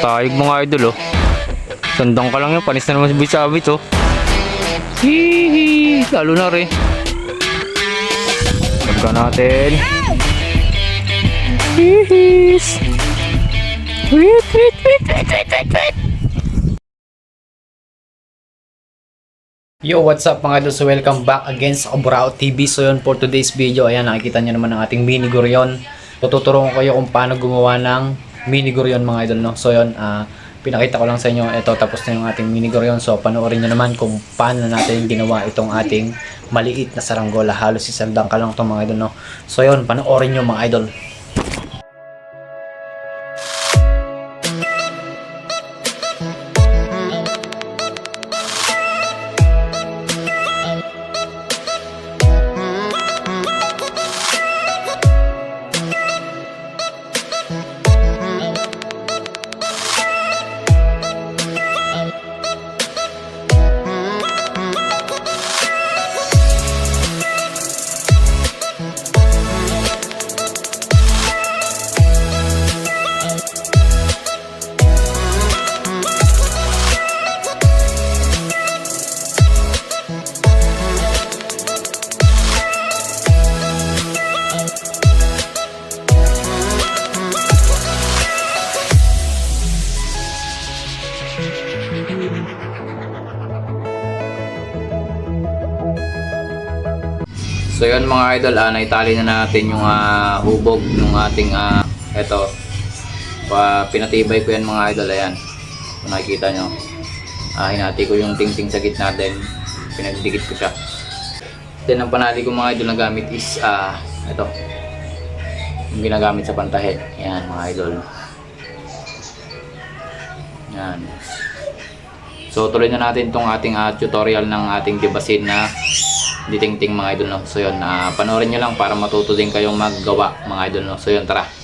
Tayog mga idol oh. Sandang ka lang yan, panis na naman si Boy Sabit oh. Hihi, lalo na rin. Pagka natin. Hihis. Wait, wait, wait, wait, wait, wait, wait. Yo, what's up mga idol? So welcome back again sa Kaburao TV. So yun, for today's video, ayan, nakikita nyo naman ang ating mini gurion. Tututuruan ko kayo kung paano gumawa ng mini gurion mga idol, no? So yun, ah, pinakita ko lang sa inyo, ito, tapos na yung ating mini gurion. So panoorin nyo naman kung paano natin ginawa itong ating maliit na saranggola. Halos isaldang ka lang itong mga idol, no? So yun, panoorin nyo mga idol. Yun mga idol, ah, naitali na natin yung ah, hubog ng ating ah, eto. Pa, pinatibay ko yan mga idol, ayan. Kung nakikita nyo. Ah, hinati ko yung tingting sa gitna din. Pinagdikit ko siya. Then ang panali ko mga idol na gamit is ah, eto. Yung ginagamit sa pantahe. Ayan mga idol. Yan. So tuloy na natin tong ating ah, tutorial ng ating dibasin na ditingting mga idol no. So yun, ah, panoorin nyo lang para matuto din kayong maggawa mga idol no. So yun, tara.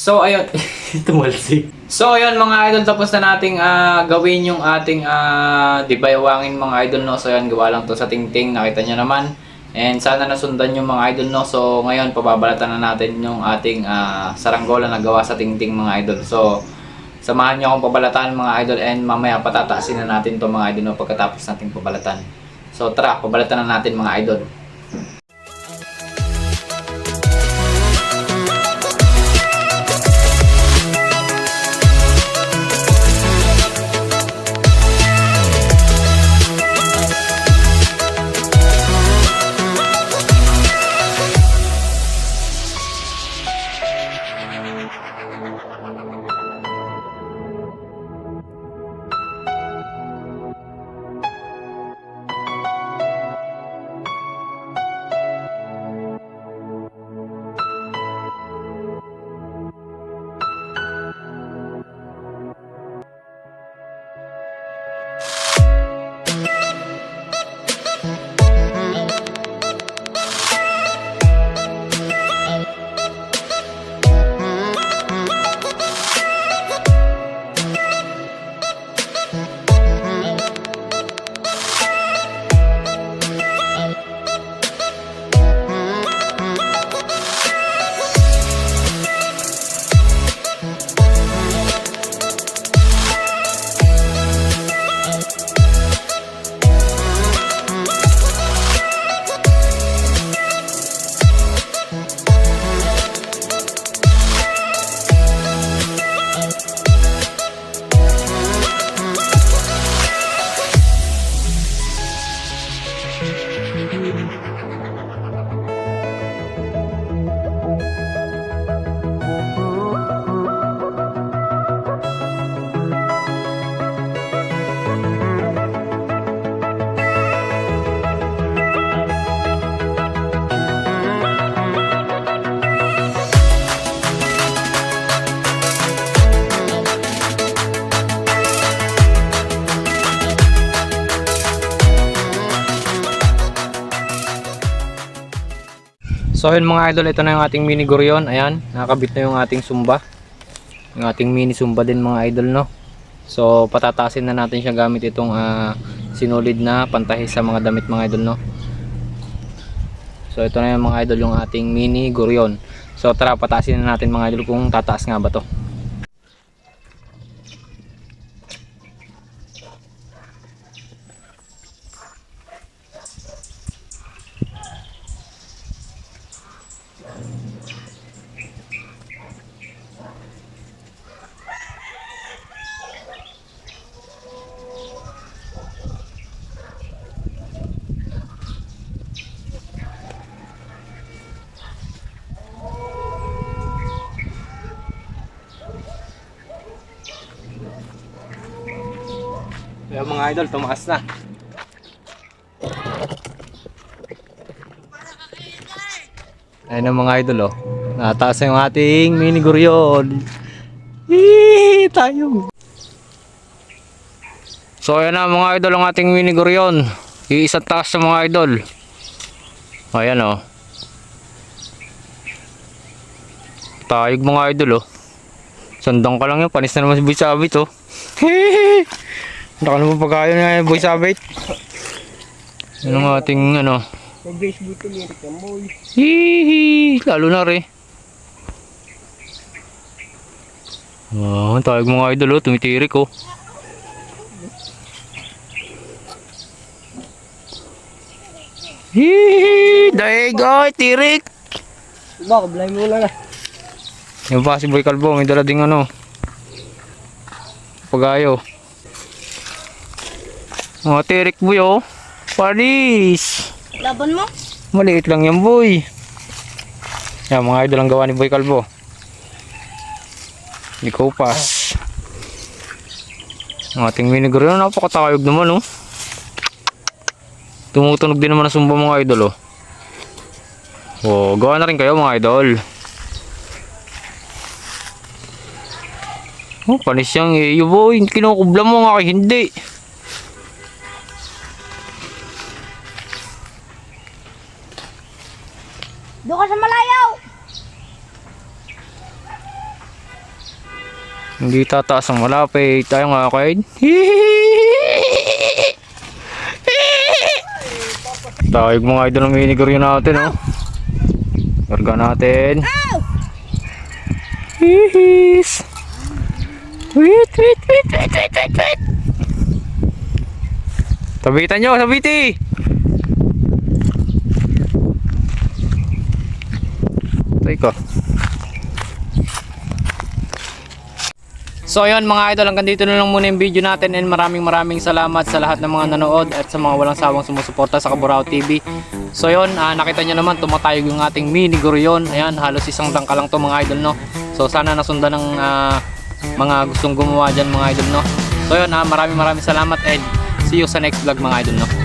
So, ayun. Tumalsik. So, ayun mga idol, tapos na nating ah, gawin yung ating uh, dibaywangin mga idol, no? So, ayun, gawa lang to sa tingting. Nakita nyo naman. And sana nasundan yung mga idol, no? So, ngayon, pababalatan na natin yung ating ah, saranggola na gawa sa tingting mga idol. So, samahan nyo akong pabalatan mga idol and mamaya patataasin na natin to mga idol, no? Pagkatapos nating pabalatan. So, tara, pabalatan na natin mga idol. So yun mga idol, ito na yung ating mini guryon. Ayan, nakakabit na yung ating sumba. Yung ating mini sumba din mga idol, no? So patatasin na natin siya gamit itong ah, sinulid na pantahi sa mga damit mga idol, no? So ito na yung mga idol yung ating mini guryon. So tara, patasin na natin mga idol kung tataas nga ba to. Ayan mga idol, tumaas na. Ayan ang mga idol oh. Nataas na yung ating mini guryon. Yee, tayo. So ayan na mga idol ang ating mini guryon. Iisang taas sa mga idol. Ayan oh. Tayog mga idol oh. Sandang ka lang yun, panis na naman si Boy Sabit oh. Hehehe. Baka naman pagkayo na Boy Sabit. Yan ang ating ano. Mag-baseball to lyric ka mo. Hihi, lalo na re. Oh, tawag mga idol oh, tumitirik oh. Hihi, daig ay tirik. Diba, kablay mo na na. Yung pa si Boy Calvo, may dala ding ano. Pagayo. Mga tirik boy oh. Paris. Laban mo? Maliit lang yan boy. Yan mga idol ang gawa ni Boy Calvo. Ikaw pas. Ang ating vinegar yun, napakatayog naman oh. Tumutunog din naman ang sumba mga idol oh. Oh, gawa na rin kayo mga idol. Oh, panis yung iyo boy. Kinukubla mo nga kay hindi. Doon ka sa malayaw! Hindi tataas ang malapit. Tayo nga kain. Tawag mga idol ng miniguryo natin, oh. Karga natin. Hihis. Wait, wait, wait, wait, wait, wait, wait. Sabitan nyo, sabiti! Teka. So ayun mga idol, hanggang dito na lang muna yung video natin and maraming maraming salamat sa lahat ng mga nanood at sa mga walang sawang sumusuporta sa Kaburao TV. So ayun, ah, nakita nyo naman tumatayog yung ating mini guryon. Ayan, halos isang dangka lang to mga idol no. So sana nasundan ng ah, mga gustong gumawa dyan mga idol no. So ayun, ah, maraming maraming salamat and see you sa next vlog mga idol no.